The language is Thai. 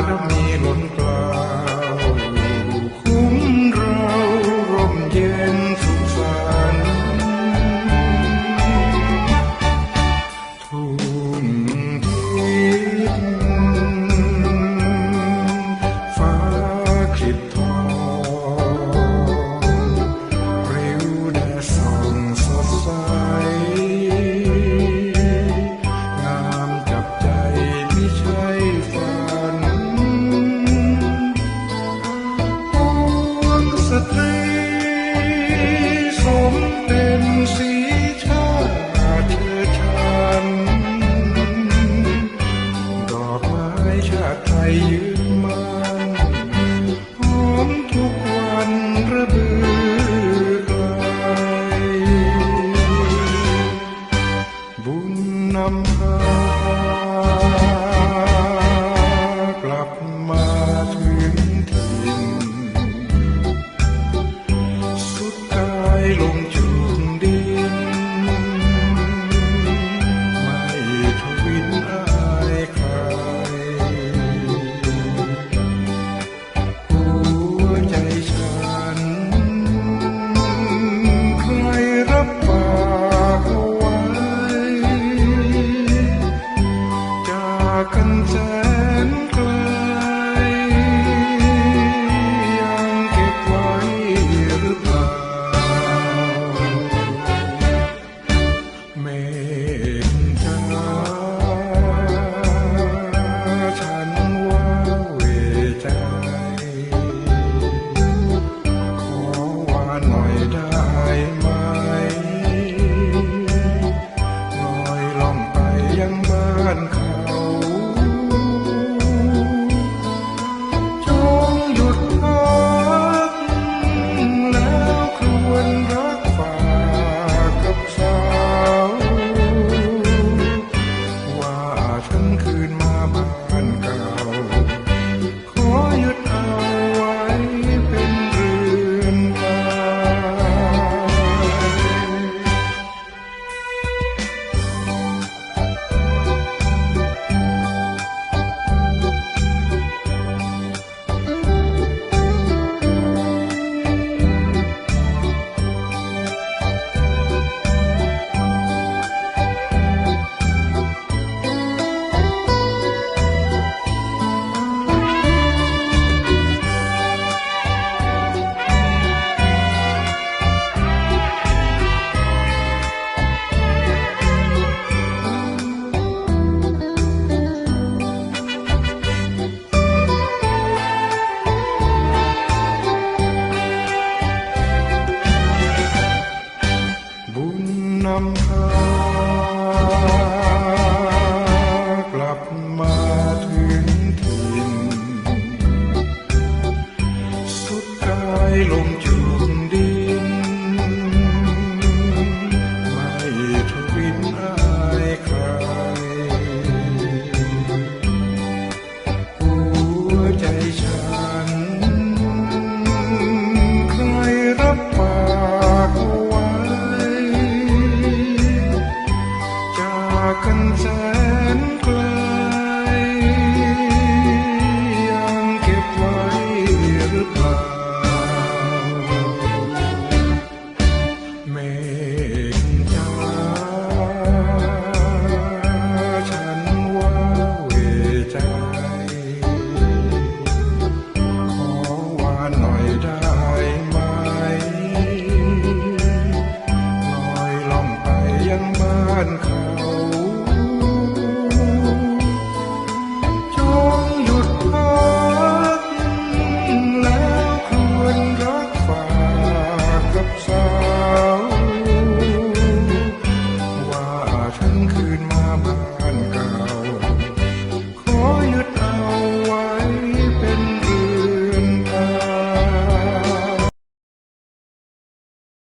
me. ยืนมันหอมทุกวันระบือไกลบุญนำพากลับมาถึงถิ่นสุดกายลง Come.